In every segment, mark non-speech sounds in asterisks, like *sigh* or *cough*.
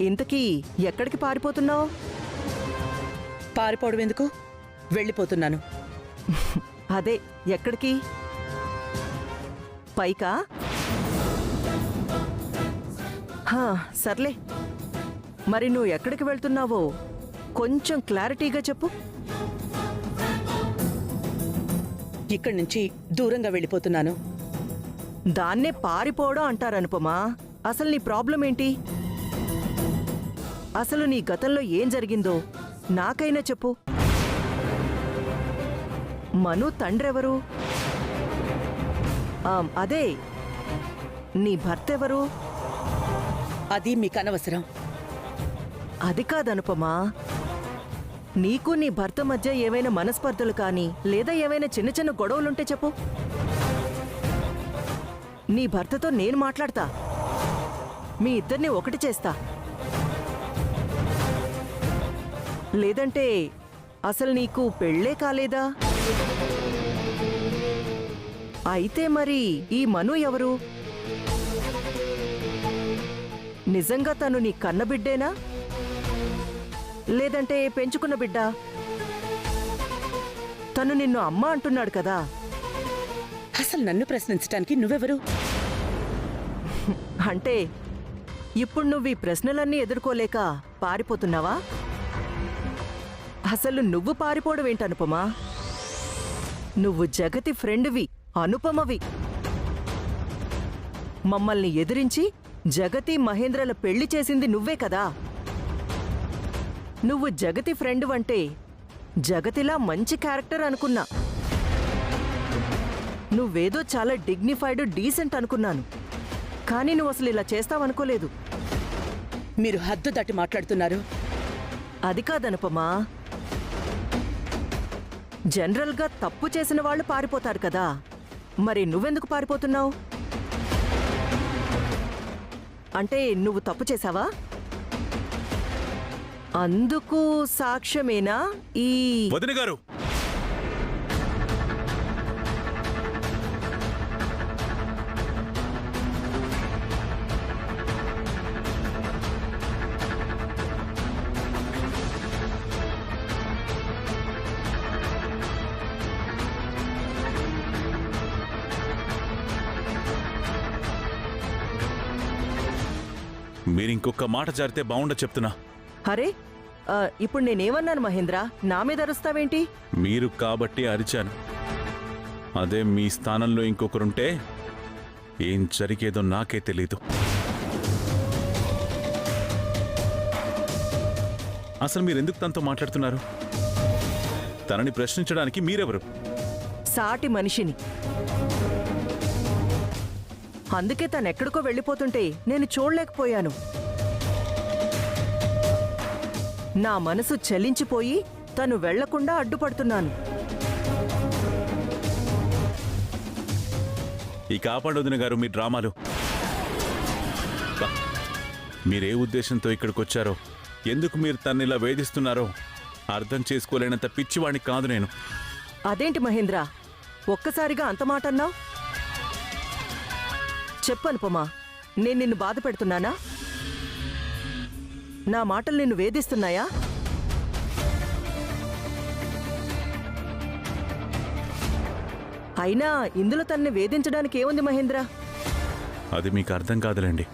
ఇంతకీ ఎక్కడికి పారిపోతున్నావు? పారిపోవడం ఎందుకు? వెళ్ళిపోతున్నాను. *laughs* అదే ఎక్కడికి? పైకా? హా, సర్లే. మరి నువ్వు ఎక్కడికి వెళ్తున్నావో కొంచెం క్లారిటీగా చెప్పు. ఇక్కడి నుంచి దూరంగా వెళ్ళిపోతున్నాను. దాన్నే పారిపోవడం అంటారనుపమా. అసలు నీ ప్రాబ్లం ఏంటి అసలు నీ గతంలో ఏం జరిగిందో నాకైనా చెప్పు. మను తండ్రెవరు? అదే. నీ భర్త ఎవరు అది మీకు అనవసరం అది కాదనుపమా? నీకు నీ భర్త మధ్య ఏవైనా మనస్పర్ధలు కానీ లేదా ఏవైనా చిన్న చిన్న గొడవలుంటే చెప్పు. నీ భర్తతో నేను మాట్లాడతా. మీ ఇద్దరిని ఒకటి చేస్తా. లేదంటే అసలు నీకు పెళ్ళే కాలేదా? అయితే మరి ఈ మను ఎవరు? నిజంగా తను నీ కన్నబిడ్డేనా? లేదంటే పెంచుకున్న బిడ్డ? తను నిన్ను అమ్మ అంటున్నాడు కదా. అసలు నన్ను ప్రశ్నించడానికి నువ్వెవరు? అంటే ఇప్పుడు నువ్వు ఈ ప్రశ్నలన్నీ ఎదుర్కోలేక పారిపోతున్నావా? అసలు నువ్వు పారిపోవడం ఏంటనుపమా నువ్వు జగతి ఫ్రెండ్వి అనుపమవి. మమ్మల్ని ఎదిరించి జగతి మహేంద్రల పెళ్ళి చేసింది నువ్వే కదా. నువ్వు జగతి ఫ్రెండ్ అంటే జగతిలా మంచి క్యారెక్టర్ అనుకున్నా. నువ్వేదో చాలా డిగ్నిఫైడ్ డీసెంట్ అనుకున్నాను. కానీ నువ్వు అసలు ఇలా చేస్తావనుకోలేదు. మీరు హద్దు దాటి మాట్లాడుతున్నారు. అది కాదనుపమా జనరల్గా తప్పు చేసిన వాళ్ళు పారిపోతారు కదా. మరి నువ్వెందుకు పారిపోతున్నావు? అంటే నువ్వు తప్పు చేశావా? అందుకు సాక్ష్యమేనా ఈ వదిన గారు ఇంకొక మాట జారితే బాగుండ చెప్తున్నా. అరే ఆ, ఇప్పుడు నేనేమన్నాను మహేంద్ర? నా మీద అరుస్తావేంటి? మీరు కాబట్టి అరిచాను. అదే మీ స్థానంలో ఇంకొకరుంటే ఏం జరిగేదో నాకే తెలీదు. అసలు మీరు ఎందుకు తనతో మాట్లాడుతున్నారు? తనని ప్రశ్నించడానికి మీరెవరు? సాటి మనిషిని. అందుకే తనెక్కడికో వెళ్ళిపోతుంటే నేను చూడలేకపోయాను. నా మనసు చలించిపోయి తను వెళ్ళకుండా అడ్డుపడుతున్నాను. ఈ కాపాడొదిన గారు మీ డ్రామాలు. మీరే ఉద్దేశంతో ఇక్కడికి వచ్చారో ఎందుకు మీరు తన్ని ఇలా వేధిస్తున్నారో అర్థం చేసుకోలేనంత పిచ్చివాణ్ణి కాదు నేను. అదేంటి మహేంద్ర ఒక్కసారిగా అంత మాట అన్నావు? చెప్పనుపమా నేను నిన్ను బాధ పెడుతున్నానా? నా మాటలు నిన్ను వేధిస్తున్నాయా? అయినా ఇందులో తన్ని వేధించడానికి ఏముంది మహేంద్ర? అది మీకు అర్థం కాదులేండి.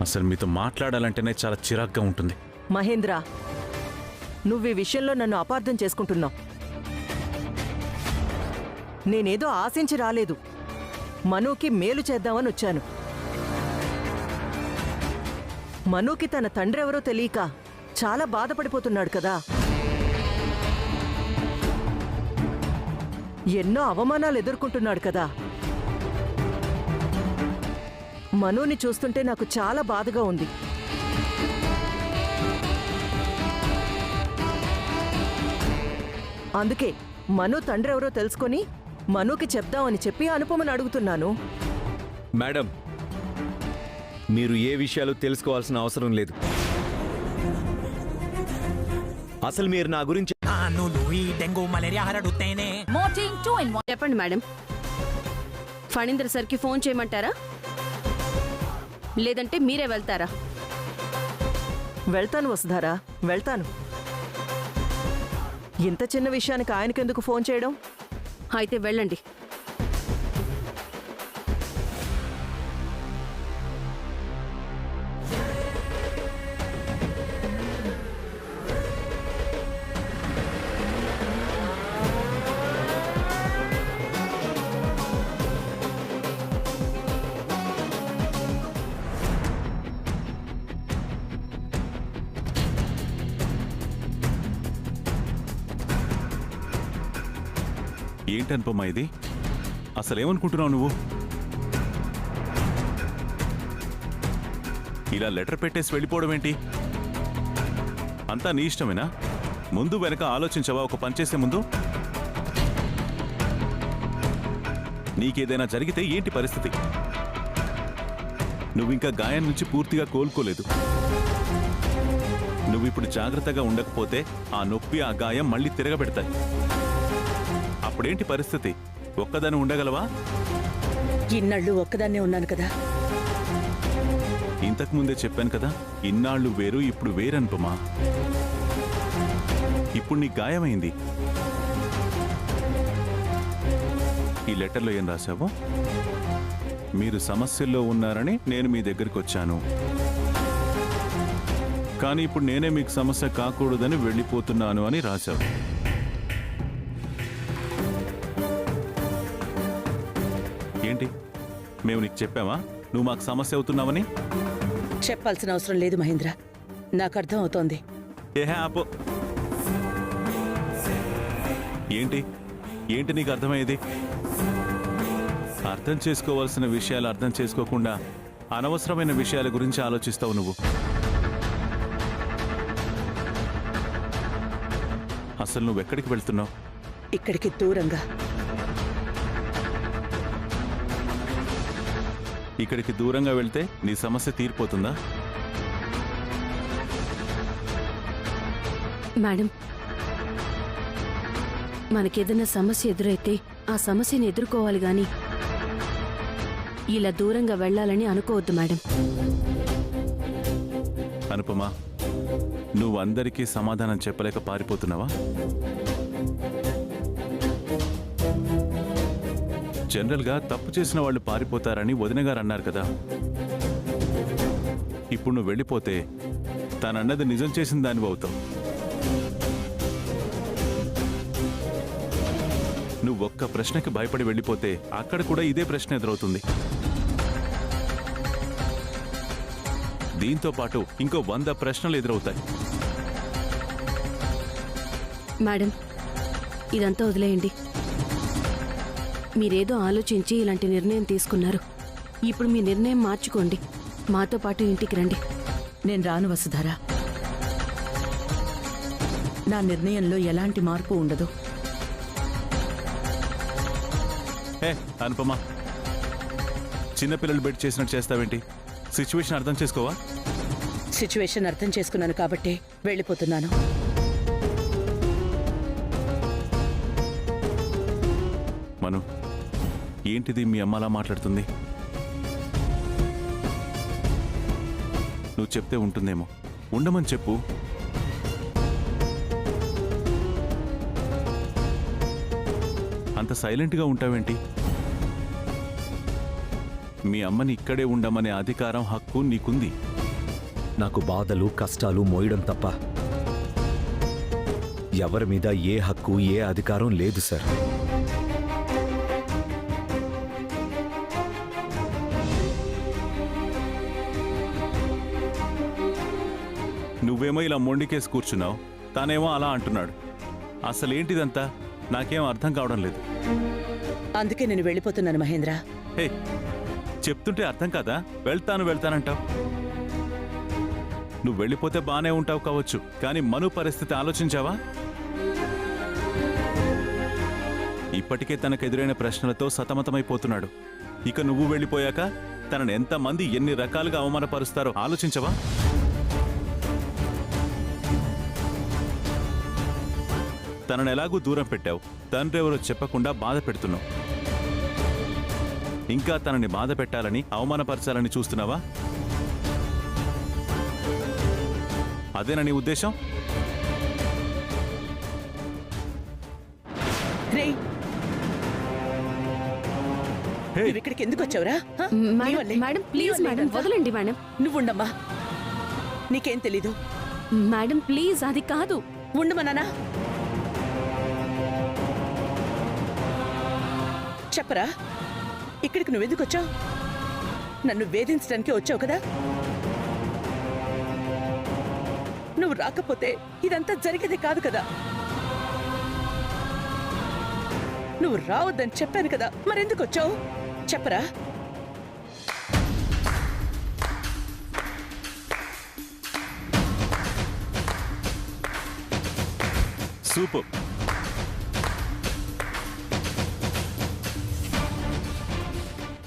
అసలు మీతో మాట్లాడాలంటేనే చాలా చిరాగ్గా ఉంటుంది. మహేంద్ర నువ్వు ఈ విషయంలో నన్ను అపార్థం చేసుకుంటున్నావు. నేనేదో ఆశించి రాలేదు. మనుకి మేలు చేద్దామని వచ్చాను. మనుకి తన తండ్రి ఎవరో తెలియక చాలా బాధపడిపోతున్నాడు కదా. ఎన్నో అవమానాలు ఎదుర్కొంటున్నాడు కదా. మనుని చూస్తుంటే నాకు చాలా బాధగా ఉంది. అందుకే మను తండ్రి ఎవరో తెలుసుకొని మనుకి చెప్దామని చెప్పి అనుపమని అడుగుతున్నాను. మేడం మీరు ఏ విషయాలు తెలుసుకోవాల్సిన అవసరం లేదు. అసలు మీరు నా గురించి చెప్పండి మేడం. ఫణీందర్ సార్కి ఫోన్ చేయమంటారా? లేదంటే మీరే వెళ్తారా? వెళ్తాను వసుధారా వెళ్తాను. ఇంత చిన్న విషయానికి ఆయనకెందుకు ఫోన్ చేయడం? అయితే వెళ్ళండి. ఏంటి అనుపమా ఇది? అసలేమనుకుంటున్నావు నువ్వు? ఇలా లెటర్ పెట్టేసి వెళ్ళిపోవడం ఏంటి? అంతా నీ ఇష్టమేనా? ముందు వెనక ఆలోచించవా ఒక పనిచేసే ముందు? నీకేదైనా జరిగితే ఏంటి పరిస్థితి? నువ్వు ఇంకా గాయం నుంచి పూర్తిగా కోలుకోలేదు. నువ్వు ఇప్పుడు జాగ్రత్తగా ఉండకపోతే ఆ నొప్పి ఆ గాయం మళ్ళీ తిరగబెడతాయి. అప్పుడేంటి పరిస్థితి? ఒక్కదాని ఉండగలవా? ఇన్నాళ్ళు ఒక్కదాన్నే ఉన్నాను కదా. ఇంతకు ముందే చెప్పాను కదా ఇన్నాళ్ళు వేరు ఇప్పుడు వేరనుపమా? ఇప్పుడు నీ గాయమైంది. ఈ లెటర్లో ఏం రాశావు? మీరు సమస్యల్లో ఉన్నారని నేను మీ దగ్గరికి వచ్చాను. కానీ ఇప్పుడు నేనే మీకు సమస్య కాకూడదని వెళ్ళిపోతున్నాను అని రాశావు. మేము నీకు చెప్పావా నువ్వు మాకు సమస్య అవుతున్నావని? చెప్పాల్సిన అవసరం లేదు మహేంద్ర. నాకు అర్థం అవుతోంది. ఏహే ఆపు. ఏంటి? ఏంటి నీకు అర్థమయ్యేది? అర్థం చేసుకోవాల్సిన విషయాలు అర్థం చేసుకోకుండా అనవసరమైన విషయాల గురించి ఆలోచిస్తావు నువ్వు. అసలు నువ్వు ఎక్కడికి వెళ్తున్నావు? ఇక్కడికి దూరంగా. ఇక్కడికి దూరంగా వెళ్తే నీ సమస్య తీరిపోతుందా? మేడం మనకేదైనా సమస్య ఎదురైతే ఆ సమస్యను ఎదుర్కోవాలి గాని ఇలా దూరంగా వెళ్ళాలని అనుకోవద్దు మేడం. అనుపమా నువ్వు అందరికీ సమాధానం చెప్పలేక పారిపోతున్నావా? జనరల్గా తప్పు చేసిన వాళ్ళు పారిపోతారని వదిన గారు అన్నారు కదా. ఇప్పుడు నువ్వు వెళ్ళిపోతే తనన్నది నిజం చేసిన దానివి అవుతావు. నువ్వు ఒక్క ప్రశ్నకి భయపడి వెళ్ళిపోతే అక్కడ కూడా ఇదే ప్రశ్న ఎదురవుతుంది. దీంతో పాటు ఇంకో వంద ప్రశ్నలు ఎదురవుతాయి. మేడం ఇదంతా వదిలేయండి. మీరేదో ఆలోచించి ఇలాంటి నిర్ణయం తీసుకున్నారు. ఇప్పుడు మీ నిర్ణయం మార్చుకోండి. మాతో పాటు ఇంటికి రండి. నేను రాను వసుధారా. నా నిర్ణయంలో ఎలాంటి మార్పు ఉండదు. అనుపమా. చిన్నపిల్లలు బెట్ చేసినట్టు చేస్తావేంటి? సిచ్యువేషన్ అర్థం చేసుకోవా? సిచ్యువేషన్ అర్థం చేసుకున్నాను కాబట్టి వెళ్ళిపోతున్నాను. ఏంటిది మీ అమ్మ అలా మాట్లాడుతుంది? నువ్వు చెప్తే ఉంటుందేమో. ఉండమని చెప్పు. అంత సైలెంట్గా ఉంటావేంటి? మీ అమ్మని ఇక్కడే ఉండమనే అధికారం హక్కు నీకుంది. నాకు బాధలు కష్టాలు మోయడం తప్ప ఎవరి మీద ఏ హక్కు ఏ అధికారం లేదు సార్. నువ్వేమో ఇలా మొండికేసి కూర్చున్నావు. తానేమో అలా అంటున్నాడు. అసలేంటిదంతా? నాకేం అర్థం కావడం లేదు. అందుకే నేను వెళ్ళిపోతున్నాను మహేంద్ర. హే చెప్తుంటే అర్థం కాదా? వెళ్తాను వెళ్తానంటావు. నువ్వు వెళ్ళిపోతే బానే ఉంటావు కావచ్చు కానీ మను పరిస్థితి ఆలోచించావా? ఇప్పటికే తనకు ఎదురైన ప్రశ్నలతో సతమతమైపోతున్నాడు. ఇక నువ్వు వెళ్ళిపోయాక తనను ఎంతమంది ఎన్ని రకాలుగా అవమానపరుస్తారో ఆలోచించవా? తనను ఎలాగూ దూరం పెట్టావు? తండ్రి ఎవరో చెప్పకుండా బాధ పెడుతున్నావు. ఇంకా తనని బాధ పెట్టాలని అవమానపరచాలని చూస్తున్నావా? అదేనా నీ ఉద్దేశం? నువ్వు ఇక్కడికి ఎందుకు వచ్చావురా? నీ మేడం వల్లే. మేడం నీ ప్లీజ్ వల్లే మేడం ఇదంతా. వదలండి మేడం. నువ్వుండమ్మా. నీకేం తెలీదు. మేడం ప్లీజ్ అది కాదు. ఉండమన్నానా చెప్పరా? ఇక్కడికి నువ్వెందుకు వచ్చావు? నన్ను వేధించడానికి వచ్చావు కదా? నువ్వు రాకపోతే ఇదంతా జరిగేది కాదు కదా? నువ్వు రావద్దని చెప్పాను కదా మరెందుకు వచ్చావు? చెప్పరా? సూపర్.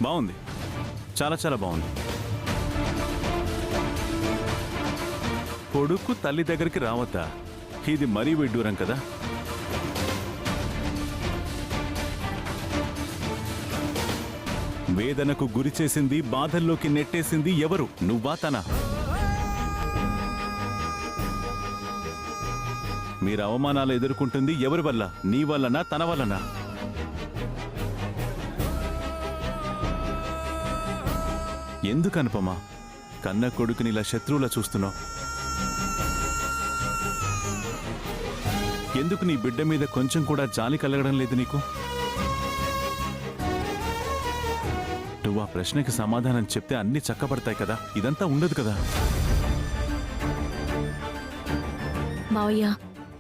బాగుంది. చాలా చాలా బాగుంది. కొడుకు తల్లి దగ్గరికి రావద్దా. ఇది మరీ విడ్డూరం కదా. వేదనకు గురి చేసింది బాధల్లోకి నెట్టేసింది ఎవరు? నువ్వా తన? మీరు అవమానాలు ఎదుర్కొంటుంది ఎవరి వల్ల? నీ వల్లనా తన వల్లనా? ఎందుకు అనుపమా కన్న కొడుకుని ఇలా శత్రువులా చూస్తున్నావు? ఎందుకు నీ బిడ్డ మీద కొంచెం కూడా జాలి కలగడం లేదు నీకు? నువ్వు ఆ ప్రశ్నకి సమాధానం చెప్తే అన్ని చక్కబడతాయి కదా? ఇదంతా ఉండదు కదా? మావయ్య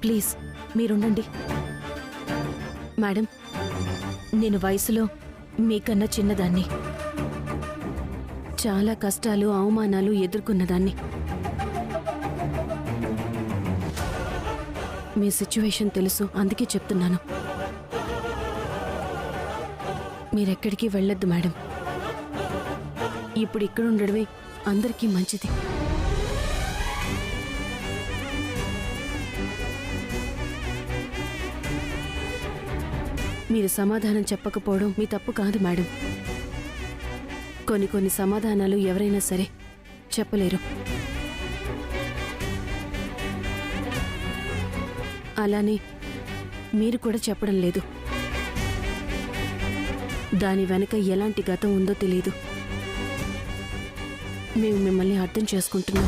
ప్లీజ్ మీరుండండి. మేడం నేను వయసులో మీకన్నా చిన్నదాన్ని. చాలా కష్టాలు అవమానాలు ఎదుర్కొన్నదాన్ని మీ సిచ్యువేషన్ తెలుసు అందుకే చెప్తున్నాను. మీరెక్కడికి వెళ్ళొద్దు మేడం. ఇప్పుడు ఇక్కడ ఉండడమే అందరికీ మంచిది. మీరు సమాధానం చెప్పకపోవడం మీ తప్పు కాదు మేడం. కొన్ని కొన్ని సమాధానాలు ఎవరైనా సరే చెప్పలేరు. అలానే మీరు కూడా చెప్పడం లేదు. దాని వెనక ఎలాంటి గతం ఉందో తెలియదు మేము మిమ్మల్ని అర్థం చేసుకుంటున్నాం.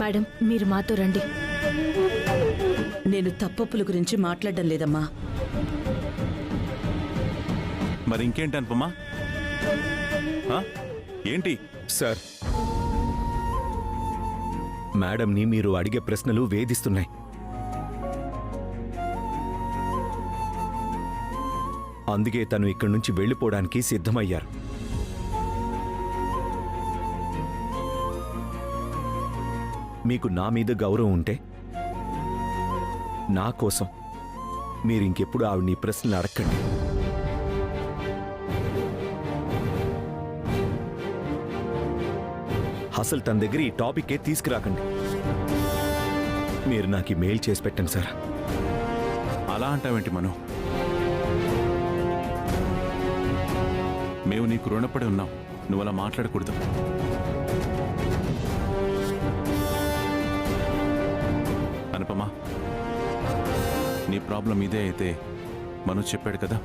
మేడం మీరు మాతో రండి. నేను తప్పప్పుల గురించి మాట్లాడడం లేదమ్మా. మరి ఇంకేంటి అనుపమా? ఆ? ఏంటి? సార్. మేడంని మీరు అడిగే ప్రశ్నలు వేధిస్తున్నాయి. అందుకే తను ఇక్కడి నుంచి వెళ్ళిపోవడానికి సిద్ధమయ్యారు. మీకు నా మీద గౌరవం ఉంటే నా కోసం మీరు ఇంకెప్పుడు ఆవిడ్ని ప్రశ్నలు అడగండి అసలు తన దగ్గర ఈ టాపిక్కే తీసుకురాకండి. మీరు నాకు ఈ మెయిల్ చేసి పెట్టండి సార్. అలా అంటావేంటి మనం? మేము నీకు రుణపడి ఉన్నాం. నువ్వు అలా మాట్లాడకూడదు. అనుపమా నీ ప్రాబ్లం ఇదే అయితే మనం చెప్పాడు కదా?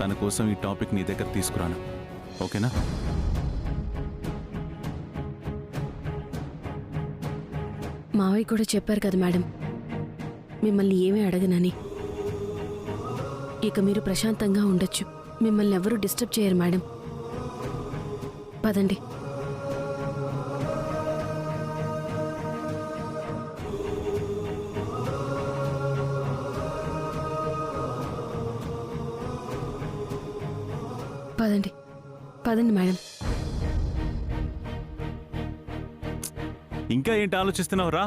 తన కోసం ఈ టాపిక్ నీ దగ్గర తీసుకురాను. ఓకేనా? మావయ్య కూడా చెప్పారు కదా మేడం. మిమ్మల్ని ఏమీ అడగనని. ఇక మీరు ప్రశాంతంగా ఉండొచ్చు. మిమ్మల్ని ఎవరూ డిస్టర్బ్ చేయరు మేడం. పదండి. పదండి. పదండి మేడం. ఇంకా ఏంటి ఆలోచిస్తున్నావు రా